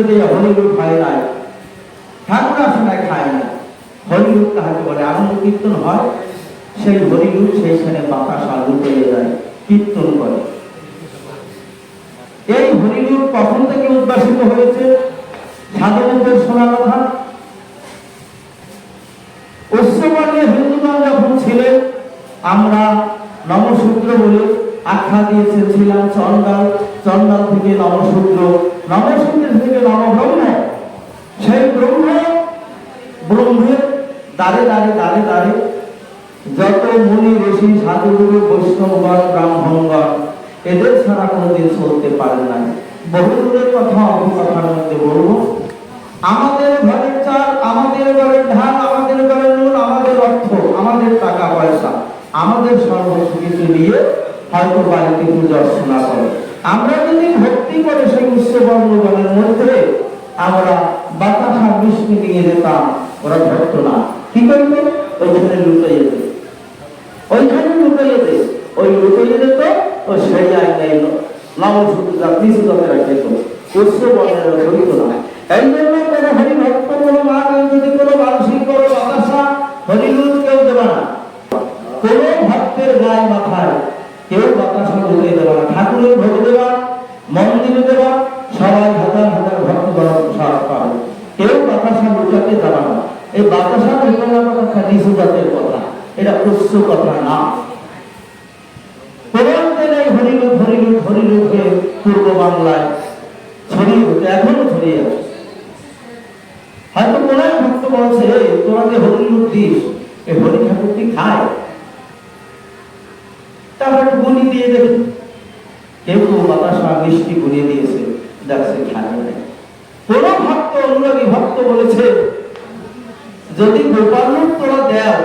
যদি ঠাকুর খায় না হরিলোক তাহাকে বলে, আনন্দ কীর্তন হয়, সেই হরিলোক সেইখানে বাতাসা লুকিয়ে যায়, কীর্তন করে। এই হরিলোক কখন থেকে হয়েছে? শোনা কথা। হিন্দুগণ যখন ছিলেন, আমরা নমসূত্র বলে আখ্যা দিয়েছে ছিলাম চন্ডাল চন্ডাল থেকে নমসূত্র। নমসূত্র থেকে নবব্রহ্ম সেই ব্রহ্ম ব্রহ্মের দ্বারে দ্বারে দ্বারে দ্বারে যত মুনি, ঋষি, সাধুগুরু, বৈষ্ণবগণ, ব্রাহ্মণগণ এদের ছাড়া কোনোদিন চলতে পারে না বহু দূরের কথা অল্প কথার মধ্যে বলব। আমাদের ঘরের চাল, আমাদের ঘরের ধান, আমাদের ঘরের নুন, আমাদের অর্থ, আমাদের টাকা পয়সা, আমাদের সর্বস্ব কিছু নিয়ে হয়তো বাড়িতে পুজো অর্চনা করে। আমরা যদি ভক্তি করে সেই উৎসবর্ণগণের মধ্যে, আমরা বাতাসা বৃষ্টি নিয়ে যেতাম, ওরা ভক্ত না। কি করতো? ওইখানে লুটে যেতে ওইখানে লুটে যেতে ওই লুটে যেত ও সেই জায়গায় নবসূত্রা কৃষিগতেরা খেত উৎসবর্ণের ভক্ত না। এই জন্য কোনো হরি ভক্ত কোনো মা যদি কোনো মানসিক কোনো বাতাসা হরিলুট কেউ দেবে না কোনো ভক্তের গায়ে মাথায় কেউ বাতাসা ঢুকিয়ে দেবে না ঠাকুরের ভোগ দেবা মন্দিরে দেবা সবাই হাজার হাজার ভক্ত দ্বারা প্রসাদ পাবে কেউ বাতাসা লুটাতে যাবে না এই বাতাসা লুটানোর কথা নিচু জাতের কথা উচ্চ কথা না হরিলুট হরিলুট হরিলুট হয়ে পূর্ব বাংলায় ছড়িয়ে এখনও ছড়িয়ে আছে। হয়তো কোন এক ভক্ত বলছে তোরা যে হরিলুট দিস এই হরি ঠাকুরটি খায়। তারপর গুলি দিয়ে দেখি কেউ কেউ বাতাসা মিষ্টি গুলিয়ে দিয়েছে দেখছে খায় নাই কোন ভক্ত, অনুরাগী ভক্ত বলেছে, যদি গোপাল তোরা দেও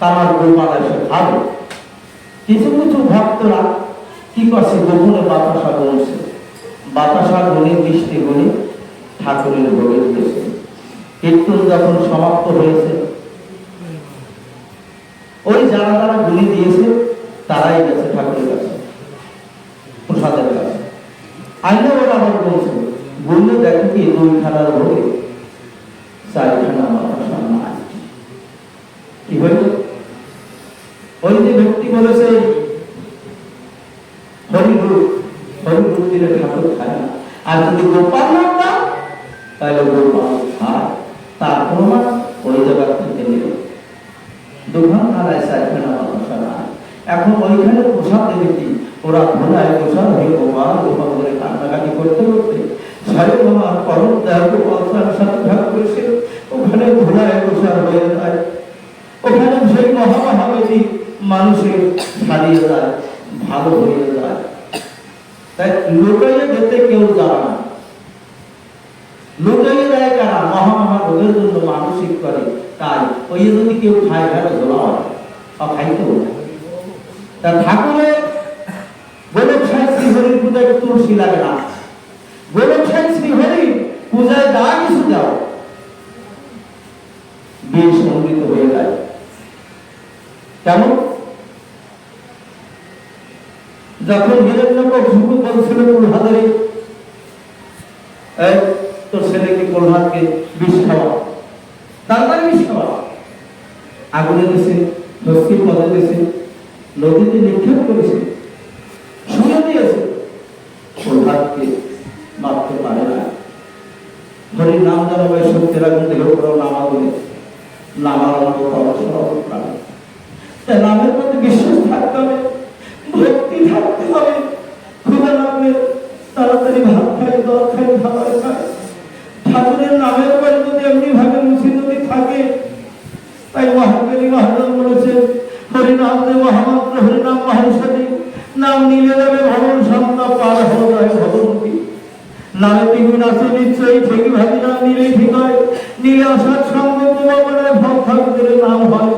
তার গোপাল এসে খাবে কিছু কিছু ভক্তরা কি করছে? গোপনে বাতাসা বলছে বাতাসা গণে মিষ্টি গণে ঠাকুরের ভোগে দিয়েছে কীর্তন যখন সমাপ্ত হয়েছে, ওই যারা যারা গুলি দিয়েছে, তারাই গেছে ঠাকুরের কাছে, প্রসাদের কাছে। আইনে ওরা আবার বলছে, বললে দেখো কি দুই খানার ভোগে চারখানা বাতাসা নাই। কি হয়েছে ওই যে ব্যক্তি বলেছে আর যদি গোপাল নাম দাও তাহলে গোপাল খায়। তার প্রমাণ ওই জায়গা থেকে নিল। এখন ওইখানে প্রসাদ কি ওরা ঘোড়ায় প্রসাদ হয়ে গোপাল গোপাল করে কান্নাকাটি করতে করতে সাড়ে আমার পরম দেয় গোপাল তার সাথে ভাগ করেছিল। ওখানে ঘোড়ায় প্রসাদ হয়ে যায়। ওখানে সেই মহামহাবেদী মানুষের ছাড়িয়ে যায়, ভালো হয়ে যায়। তাই লুটাইয়ে যেতে কেউ যায় না। লুটাইয়ে দেয় কারা? মহামহা রোগের জন্য মানসিক করে। তাই ওই যদি কেউ খায় ভেড়া ধরা হয়। বা খাইতেও না তা ঠাকুরের গোলক সাহেব শ্রীহরির পূজায় তুলসী লাগে না। গোলক সাহেব শ্রীহরি পূজায় যা কিছু দাও বিয়ে সমৃদ্ধ হয়ে যায়। কেমন? যখন হিরণ্যকপ শুরু বলছিল প্রধানের তোর ছেলেকে প্রধানকে বিষ খাওয়া। তারপরে বিষ খাওয়া। আগুনে দিছে দস্তি পদে দিছে নদীতে নিক্ষেপ করেছে। শুনে দিয়েছে প্রধানকে মারতে পারে না। হরির নাম জানাবে সত্যের আগুন দেহ করো নামাগুলি নামার তরসর প্রাণ তাই নামের প্রতি বিশ্বাস খাবার খায় ঠাকুরের নামের পরে যদি এমনি ভাবে মুছি যদি থাকে, তাই মহাকালী মহাজন বলেছেন, হরিনাম দে মহামন্ত্র, হরিনাম মহাষাদী নাম নিলে যাবে ভবন সন্তান পার হওয়া যায় ভগবতী। নালে তিগুণ আছে নিশ্চয়ই ঠিক ভাবি না নিলে ঠিক হয়। নীলে আসার সঙ্গে তোমার ভক্তাদের নাম হয়